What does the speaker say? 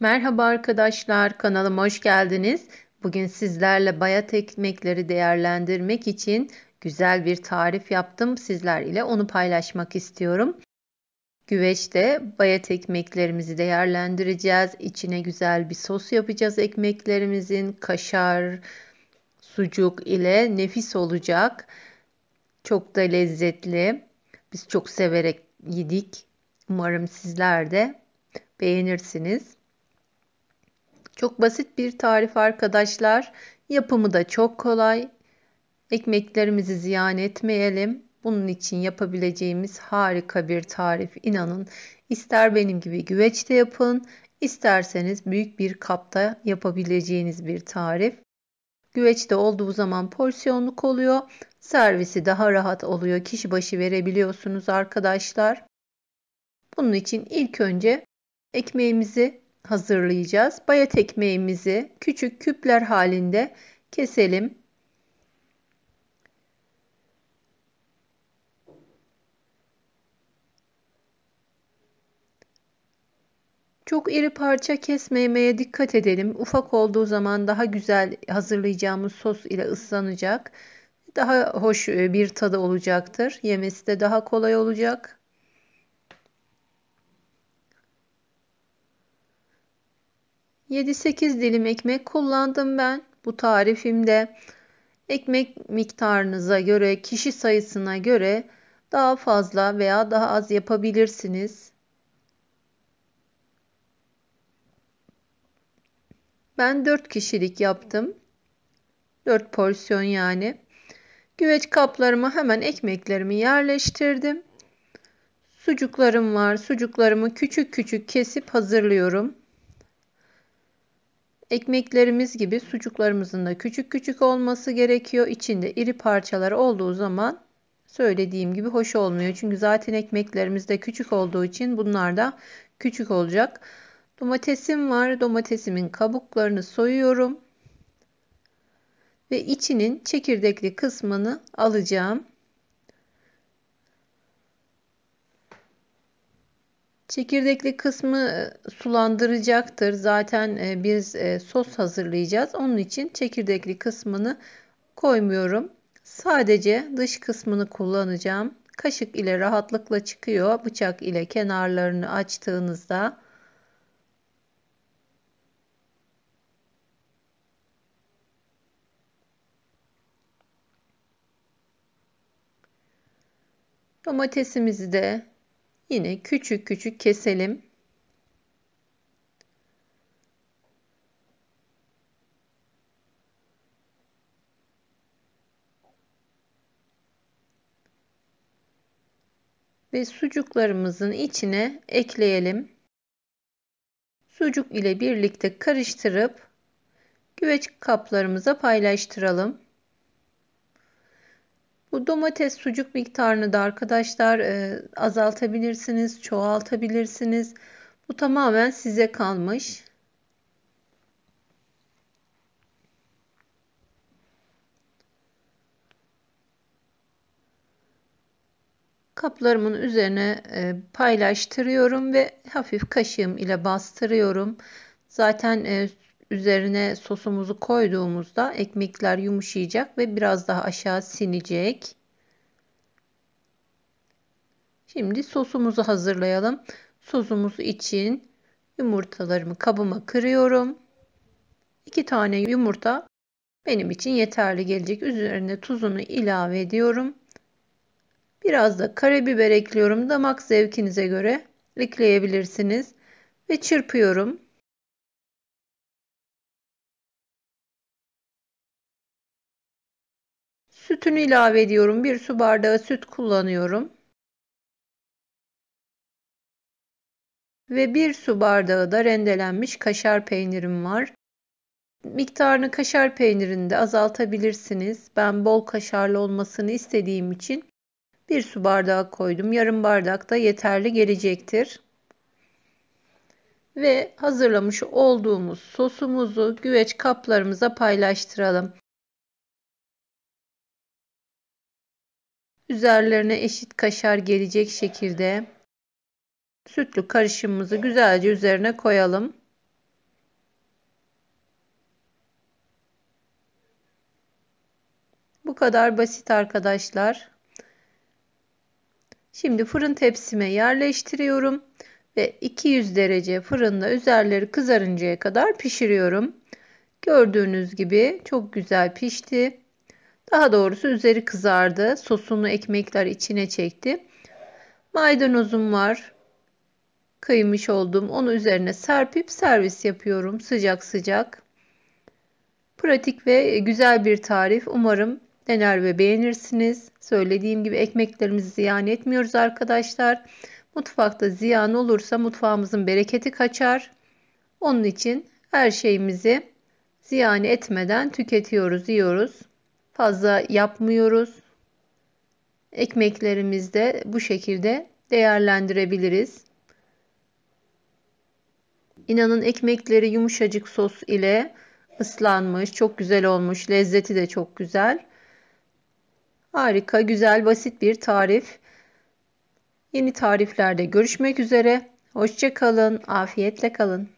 Merhaba arkadaşlar, kanalıma hoş geldiniz. Bugün sizlerle bayat ekmekleri değerlendirmek için güzel bir tarif yaptım. Sizler ile onu paylaşmak istiyorum. Güveçte bayat ekmeklerimizi değerlendireceğiz. İçine güzel bir sos yapacağız ekmeklerimizin. Kaşar, sucuk ile nefis olacak. Çok da lezzetli. Biz çok severek yedik. Umarım sizler de beğenirsiniz. Çok basit bir tarif arkadaşlar. Yapımı da çok kolay. Ekmeklerimizi ziyan etmeyelim. Bunun için yapabileceğimiz harika bir tarif. İnanın ister benim gibi güveçte yapın, isterseniz büyük bir kapta yapabileceğiniz bir tarif. Güveçte olduğu zaman porsiyonluk oluyor. Servisi daha rahat oluyor. Kişi başı verebiliyorsunuz arkadaşlar. Bunun için ilk önce ekmeğimizi hazırlayacağız. Bayat ekmeğimizi küçük küpler halinde keselim. Çok iri parça kesmemeye dikkat edelim. Ufak olduğu zaman daha güzel hazırlayacağımız sos ile ıslanacak. Daha hoş bir tadı olacaktır. Yemesi de daha kolay olacak. 7-8 dilim ekmek kullandım ben bu tarifimde. Ekmek miktarınıza göre, kişi sayısına göre daha fazla veya daha az yapabilirsiniz. Ben 4 kişilik yaptım. 4 porsiyon yani. Güveç kaplarıma hemen ekmeklerimi yerleştirdim. Sucuklarım var. Sucuklarımı küçük küçük kesip hazırlıyorum. Ekmeklerimiz gibi sucuklarımızın da küçük küçük olması gerekiyor. İçinde iri parçalar olduğu zaman söylediğim gibi hoş olmuyor. Çünkü zaten ekmeklerimiz de küçük olduğu için bunlar da küçük olacak. Domatesim var. Domatesimin kabuklarını soyuyorum. Ve içinin çekirdekli kısmını alacağım. Çekirdekli kısmı e, sulandıracaktır. Zaten e, biz e, sos hazırlayacağız. Onun için çekirdekli kısmını koymuyorum. Sadece dış kısmını kullanacağım. Kaşık ile rahatlıkla çıkıyor. Bıçak ile kenarlarını açtığınızda Domatesimizi de Yine küçük küçük keselim. Ve sucuklarımızın içine ekleyelim. Sucuk ile birlikte karıştırıp güveç kaplarımıza paylaştıralım. Bu domates sucuk miktarını da arkadaşlar e, azaltabilirsiniz, çoğaltabilirsiniz. Bu tamamen size kalmış. Kaplarımın üzerine e, paylaştırıyorum ve hafif kaşığım ile bastırıyorum. Zaten e, Üzerine sosumuzu koyduğumuzda ekmekler yumuşayacak ve biraz daha aşağı sinecek. Şimdi sosumuzu hazırlayalım. Sosumuz için yumurtalarımı kabıma kırıyorum. 2 tane yumurta benim için yeterli gelecek. Üzerine tuzunu ilave ediyorum. Biraz da karabiber ekliyorum. Damak zevkinize göre ekleyebilirsiniz. Ve çırpıyorum. Sütünü ilave ediyorum. Bir su bardağı süt kullanıyorum. Ve bir su bardağı da rendelenmiş kaşar peynirim var. Miktarını kaşar peynirinde azaltabilirsiniz. Ben bol kaşarlı olmasını istediğim için bir su bardağı koydum. Yarım bardak da yeterli gelecektir. Ve hazırlamış olduğumuz sosumuzu güveç kaplarımıza paylaştıralım. Üzerlerine eşit kaşar gelecek şekilde sütlü karışımımızı güzelce üzerine koyalım. Bu kadar basit arkadaşlar. Şimdi fırın tepsime yerleştiriyorum ve 200 derece fırında üzerleri kızarıncaya kadar pişiriyorum. Gördüğünüz gibi çok güzel pişti. Daha doğrusu üzeri kızardı. Sosunu ekmekler içine çekti. Maydanozum var. Kıymış oldum. Onu üzerine serpip servis yapıyorum sıcak sıcak. Pratik ve güzel bir tarif. Umarım dener ve beğenirsiniz. Söylediğim gibi ekmeklerimizi ziyan etmiyoruz arkadaşlar. Mutfakta ziyan olursa mutfağımızın bereketi kaçar. Onun için her şeyimizi ziyan etmeden tüketiyoruz, yiyoruz. Fazla yapmıyoruz. Ekmeklerimizi de bu şekilde değerlendirebiliriz. İnanın ekmekleri yumuşacık sos ile ıslanmış. Çok güzel olmuş. Lezzeti de çok güzel. Harika, güzel, basit bir tarif. Yeni tariflerde görüşmek üzere. Hoşça kalın, afiyetle kalın.